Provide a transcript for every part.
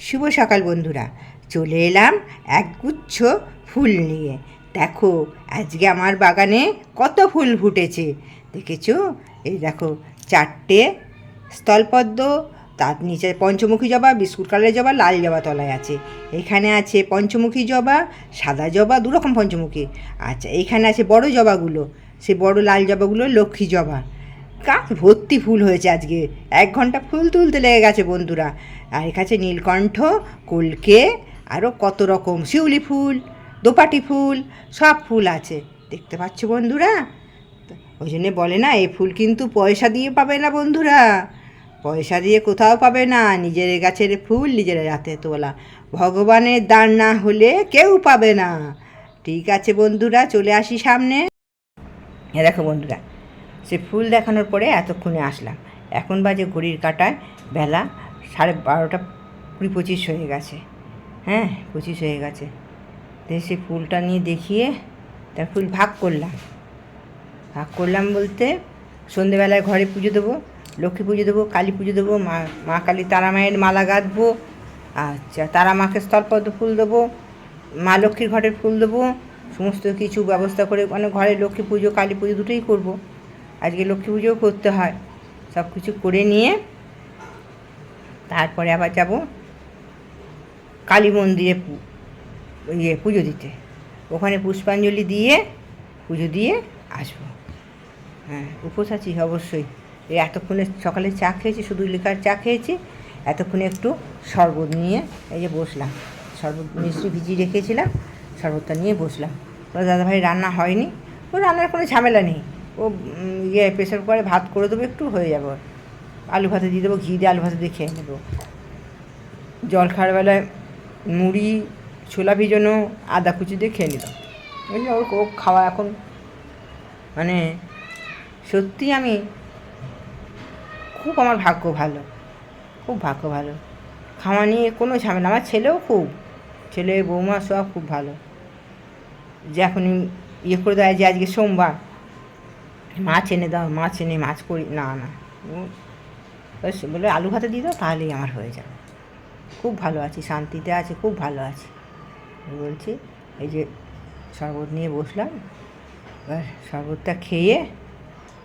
শুভ সকাল বন্ধুরা। চলে এলাম একগুচ্ছ ফুল নিয়ে। দেখো, আজকে আমার বাগানে কত ফুল ফুটেছে। দেখেছ? এই দেখো, চারটে স্থলপদ্ম, তার নিচে পঞ্চমুখী জবা, বিস্কুট কালারের জবা, লাল জবা তলায় আছে। এখানে আছে পঞ্চমুখী জবা, সাদা জবা দু রকম পঞ্চমুখী। আচ্ছা এইখানে আছে বড় জবাগুলো। সে বড় লাল জবাগুলো লক্ষ্মী জবা। গাছ ভর্তি ফুল হয়েছে আজকে। এক ঘণ্টা ফুল তুলতে লেগে গেছে বন্ধুরা। আর এখানে নীলকণ্ঠ, কলকে আরও কত রকম শিউলি ফুল, দোপাটি ফুল, সব ফুল আছে। দেখতে পাচ্ছ বন্ধুরা? ওই জন্যে বলে না এই ফুল কিন্তু পয়সা দিয়ে পাবে না বন্ধুরা। পয়সা দিয়ে কোথাও পাবে না। নিজের গাছের ফুল নিজের রাতে তোলা। ভগবানের দান না হলে কেউ পাবে না। ঠিক আছে বন্ধুরা, চলে আসি সামনে। দেখো বন্ধুরা সে ফুল দেখানোর পরে এতক্ষণে আসলাম। এখন বাজে ঘড়ির কাটায় বেলা সাড়ে বারোটা কুড়ি পঁচিশ হয়ে গেছে। হ্যাঁ পঁচিশ হয়ে গেছে। তো সে ফুলটা নিয়ে দেখিয়ে তার ফুল ভাগ করলাম। ভাগ করলাম বলতে সন্ধেবেলায় ঘরে পুজো দেবো, লক্ষ্মী পুজো দেবো, কালী পুজো দেবো, মা মা কালী তারা মায়ের মালা গাঁথবো আচ্ছা তারা মাকে স্থলপদ্ম ফুল দেবো, মা লক্ষ্মীর ঘরের ফুল দেবো, সমস্ত কিছু ব্যবস্থা করে মানে ঘরে লক্ষ্মী পুজো, কালী পুজো দুটোই করব। আজকে লক্ষ্মী পুজোও করতে হয়। সব কিছু করে নিয়ে তারপরে আবার যাব কালী মন্দিরে ইয়ে পুজো দিতে। ওখানে পুষ্পাঞ্জলি দিয়ে পুজো দিয়ে আসব। হ্যাঁ উপোস আছি অবশ্যই। এই এতক্ষণে সকালে চা খেয়েছি, শুধু লিকার চা খেয়েছি। এতক্ষণে একটু শরবত নিয়ে এই যে বসলাম। শরবত মিষ্টি ভিজিয়ে রেখেছিলাম, শরবতটা নিয়ে বসলাম। দাদাভাই রান্না হয়নি। ও রান্নার কোনো ঝামেলা নেই। ও ইয়ে প্রেশার কুকারে ভাত করে দেবো, একটু হয়ে যাবে। আলু ভাতে দিয়ে দেবো, ঘি দিয়ে আলু ভাতে দিয়ে খেয়ে নেব। জল খাওয়ার বেলায় মুড়ি, ছোলা ভিজানো, আদা কুচি দিয়ে খেয়ে বুঝলি ওর ও খাওয়া এখন মানে সত্যি আমি খুব আমার ভাগ্য ভালো, খুব ভাগ্য ভালো। খাওয়া নিয়ে কোনো ঝামেলা আমার ছেলেও খুব, ছেলে, বৌমা সব খুব ভালো। যে এখন ইয়ে করে দেয় যে আজকে সোমবার মাছ এনে দাও, মাছ এনে মাছ করি, না না। ব্যাস বলে, আলু ভাতে দিয়ে দাও, তাহলেই আমার হয়ে যাবে। খুব ভালো আছি, শান্তিতে আছি, খুব ভালো আছি। বলছি, এই যে শরবত নিয়ে বসলাম, এবার শরবতটা খেয়ে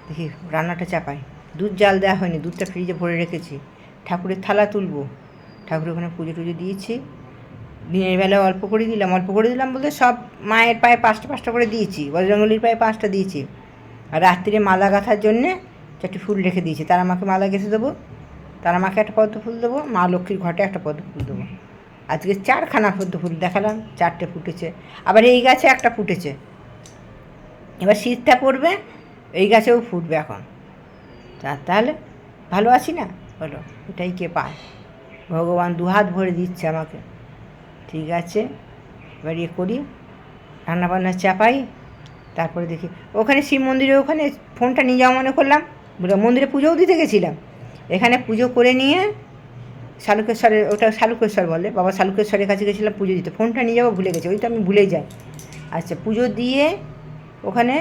দেখি রান্নাটা চাপাই। দুধ জাল দেওয়া হয়নি, দুধটা ফ্রিজে ভরে রেখেছি। ঠাকুরের থালা তুলবো। ঠাকুরের ওখানে পুজো টুজো দিয়েছি। দিনের বেলা অল্প করে দিলাম, অল্প করে দিলাম বলতে সব মায়ের পায়ে পাঁচটা পাঁচটা করে দিয়েছি। বজরঙ্গলির পায়ে পাঁচটা দিয়েছি। আর রাত্রিরে মালা গাঁথার জন্যে চারটি ফুল রেখে দিয়েছে। তারা মাকে মালা গেঁথে দেবো, তারা মাকে একটা পদ্ম ফুল দেবো, মা লক্ষ্মীর ঘটে একটা পদ্ম ফুল দেবো। আজকে চারখানা পদ্ম ফুল দেখালাম, চারটে ফুটেছে। আবার এই গাছে একটা ফুটেছে। এবার শীতটা পড়বে, এই গাছেও ফুটবে এখন। তা তাহলে ভালো আছি না? বলো, এটাই কে পায়? ভগবান দুহাত ভরে দিচ্ছে আমাকে। ঠিক আছে, এবার ইয়ে করি। রান্নাবান্না চাপাই। তারপরে দেখি, ওখানে শিব মন্দিরে ওখানে ফোনটা নিয়ে যাওয়া মনে করলাম, বলে মন্দিরে পুজোও দিতে গেছিলাম। এখানে পুজো করে নিয়ে শালুকেশ্বরের ওটা শালুকেশ্বর বলে, বাবা শালুকেশ্বরের কাছে গেছিলাম পুজো দিতে। ফোনটা নিয়ে যাব, ভুলে গেছি, ওই তো আমি ভুলে যাই। আচ্ছা পুজো দিয়ে ওখানে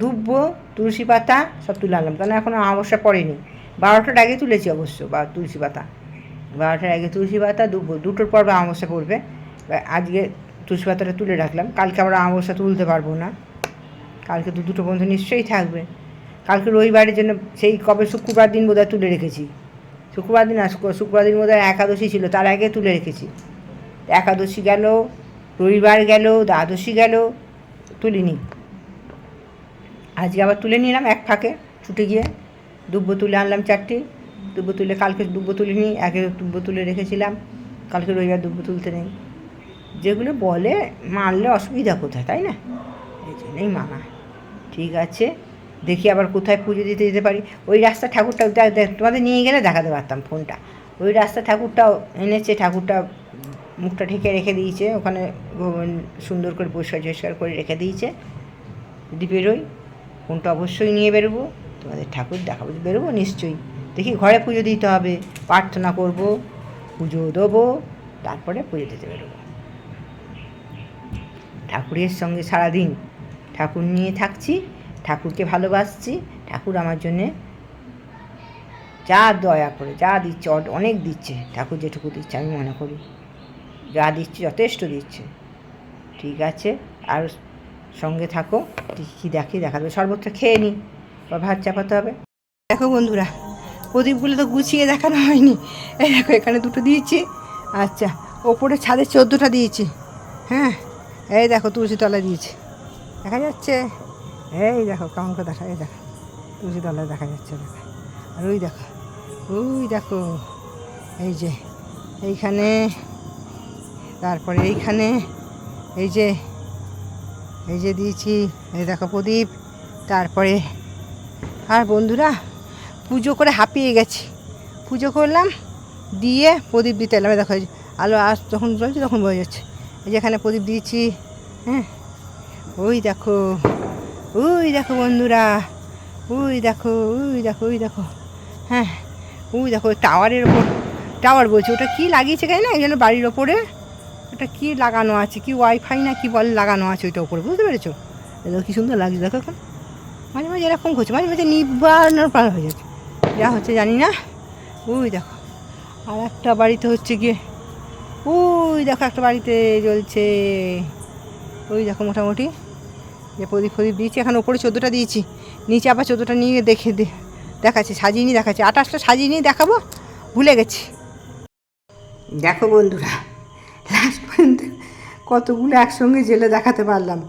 দুব্ব, তুলসী পাতা সব তুলে আনলাম কারণ এখনও অমাবস্যা পড়েনি। বারোটার আগে তুলেছি অবশ্য, বা তুলসী পাতা। বারোটার আগে তুলসী পাতা, দুব্ব, দুটোর পর অমাবস্যা পড়বে। আজকে তুলসী পাতাটা তুলে রাখলাম। কালকে আমরা অমাবস্যা তুলতে পারব না। কালকে তো দুটো বন্ধু নিশ্চয়ই থাকবে। কালকে রবিবারের জন্য সেই কবে শুক্রবার দিন বোধহয় তুলে রেখেছি। শুক্রবার দিন শুক্রবার দিন বোধহয় একাদশী ছিল, তার আগে তুলে রেখেছি। একাদশী গেল, রবিবার গেল, দ্বাদশী গেল, তুলিনি। আজকে আবার তুলে নিলাম এক ফাঁকে, ছুটে গিয়ে। দুব্বো তুলে আনলাম চারটি। দুব্বো তুলে কালকে দুব্বো তুলে নিই আগে দুব্বো তুলে রেখেছিলাম। কালকে রবিবার দুব্বো তুলতে নেই। যেগুলো বলে মানলে অসুবিধা কোথায়, তাই না? এই জন্যই মানা ঠিক আছে, দেখি আবার কোথায় পুজো দিতে যেতে পারি। ওই রাস্তা ঠাকুরটা তোমাদের নিয়ে গেলে দেখাতে পারতাম ফোনটা। ওই রাস্তা ঠাকুরটাও এনেছে, ঠাকুরটা মুখটা ঢেকে রেখে দিয়েছে, ওখানে সুন্দর করে পরিষ্কার টরিষ্কার করে রেখে দিয়েছে। যদি বেরোই, ফোনটা অবশ্যই নিয়ে বেরোবো, তোমাদের ঠাকুর দেখাবো বেরোবো নিশ্চয়ই। দেখি ঘরে পুজো দিতে হবে, প্রার্থনা করব, পুজো দেবো, তারপরে পুজো দিতে বেরোবো। ঠাকুরের সঙ্গে সারাদিন ঠাকুর নিয়ে থাকছি, ঠাকুরকে ভালোবাসছি, ঠাকুর আমার জন্যে যা দয়া করে, যা দিচ্ছে অনেক দিচ্ছে, ঠাকুর যেটুকু দিচ্ছে আমি মনে করি। যা দিচ্ছে যথেষ্ট দিচ্ছে। ঠিক আছে, আর সঙ্গে থাকো কী দেখি, দেখাবে সর্বত্র খেয়ে নিই বা ভাত চাপাতে হবে। দেখো বন্ধুরা, প্রদীপগুলো তো গুছিয়ে দেখানো হয়নি। এই দেখো, এখানে দুটো দিয়েছি। আচ্ছা ওপরে ছাদে চোদ্দোটা দিয়েছি। হ্যাঁ এই দেখো তুলসী তলায় দিয়েছি। দেখা যাচ্ছে? এই দেখো করে দেখা এই দেখো, তুলসী তলায় দেখা যাচ্ছে, দেখো। আর ওই দেখো ওই দেখো, এই যে এইখানে, তারপরে এইখানে, এই যে এই যে দিয়েছি, এই দেখো প্রদীপ, তারপরে, আর বন্ধুরা, পুজো করে হাঁপিয়ে গেছি। পুজো করলাম, দিয়ে প্রদীপ দিতে এলাম। দেখো আলো আস যখন জ্বলছে তখন বয়ে যাচ্ছে। এই যে এখানে প্রদীপ দিয়েছি হ্যাঁ? ওই দেখো ওই দেখো বন্ধুরা, ওই দেখো ওই দেখো ওই দেখো হ্যাঁ? ওই দেখো টাওয়ারের ওপর, টাওয়ার বলছে, ওটা কি লাগিয়েছে কেন না? এই জন্য বাড়ির ওপরে? ওটা কি লাগানো আছে? কি ওয়াইফাই না কি বলে লাগানো আছে ওইটা ওপরে বুঝতে পেরেছ? দেখো কি সুন্দর লাগছে, দেখো এখন। মাঝে মাঝে এরকম করছে মাঝে মাঝে নিবানোর পার হয়ে যাচ্ছে। যা হচ্ছে জানি না। ওই দেখো, আর একটা বাড়িতে হচ্ছে গিয়ে ওই দেখো একটা বাড়িতে জ্বলছে। ওই দেখো মোটামুটি। যে প্রদীপ প্রদীপ দিয়েছি, এখন ওপরে চোদ্দোটা দিয়েছি। নিচে আবার চোদ্দোটা নিয়ে দেখে দেখাচ্ছি, সাজিয়ে নিয়ে দেখাচ্ছি। আঠাশটা সাজিয়ে নিয়ে দেখাবো, ভুলে গেছি। দেখো বন্ধুরা লাস্ট পর্যন্ত কতগুলো একসঙ্গে জেলে দেখাতে পারলাম।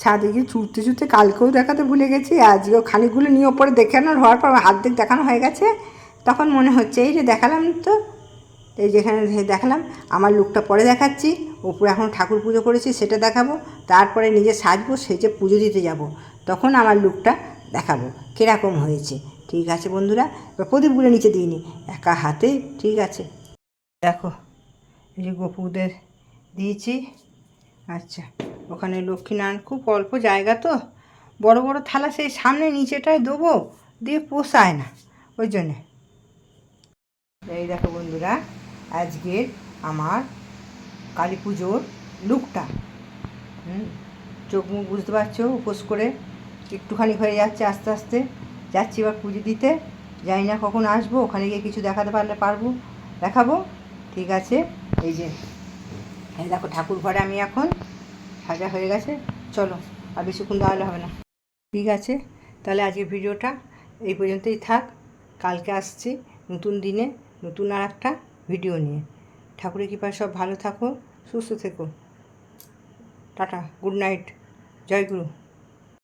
ছাদে গিয়ে ছুটতে ছুটতে কালকেও দেখাতে ভুলে গেছি, আজকেও খানিকগুলো নিয়ে ওপরে দেখানোর হওয়ার পর হাত দিক দেখানো হয়ে গেছে। তখন মনে হচ্ছে, এই যে দেখালাম তো এই যেখানে দেখালাম, আমার লুকটা পরে দেখাচ্ছি ওপরে এখন ঠাকুর পুজো করেছি, সেটা দেখাবো, তারপরে নিজে সাজবো, সেজে পুজো দিতে যাব, তখন আমার লুকটা দেখাবো, কীরকম হয়েছে, ঠিক আছে বন্ধুরা? এবার প্রদীপগুলো নিচে দিইনি একা হাতে, ঠিক আছে? দেখো, এই যে গোপুদের দিয়েছি আচ্ছা ওখানে লক্ষ্মীনারায়ণ খুব অল্প জায়গা তো, বড় বড় থালা সেই সামনে নিচেটায় দেবো, দিয়ে পোষায় না, ওই জন্যে। এই দেখো বন্ধুরা আজকের আমার কালী পুজোর লুকটা। হুম? চোখ মুখ বুঝতে পারছ? উপোস করে একটুখানি হয়ে যাচ্ছে আস্তে আস্তে। যাচ্ছি এবার পুজো দিতে। জানি না কখন আসব, ওখানে গিয়ে কিছু দেখাতে পারলে পারব, দেখাবো। ঠিক আছে? এই যে, এই দেখো ঠাকুর ঘরে আমি এখন সাজা হয়ে গেছে। চলো, আর বেশিক্ষণ দাঁড়ালে হবে না। ঠিক আছে? তাহলে আজকের ভিডিওটা এই পর্যন্তই থাক। কালকে আসছি নতুন দিনে, নতুন আর একটা ভিডিও নিয়ে। ঠাকুরের কৃপায় সব ভালো থাকো সুস্থ থেকো টাটা গুড নাইট জয় গুরু।